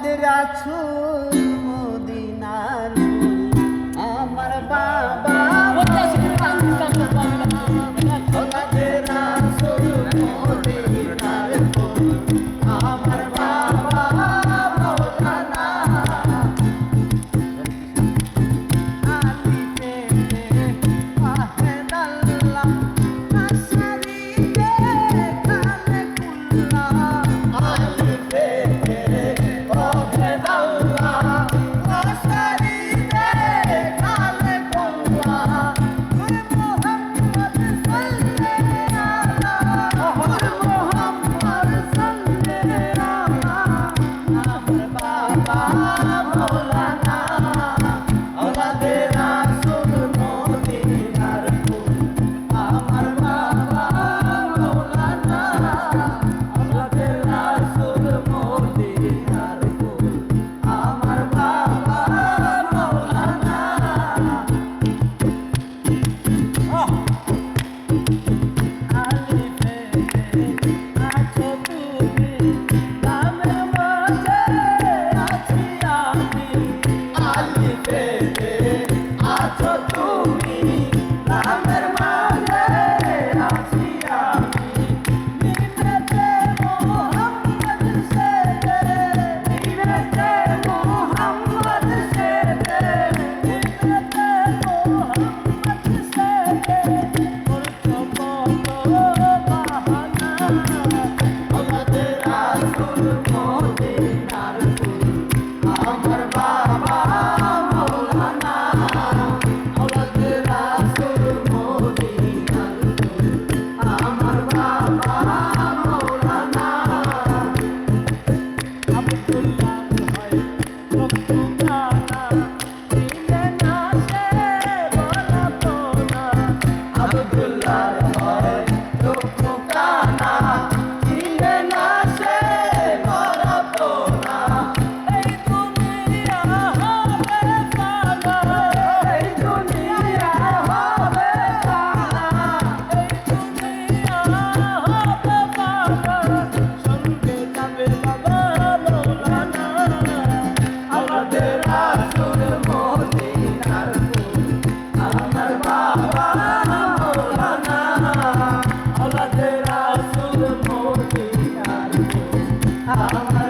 মোদের আছো মদিনার আমার বাবা তোমাদের আছো মদিনার আমার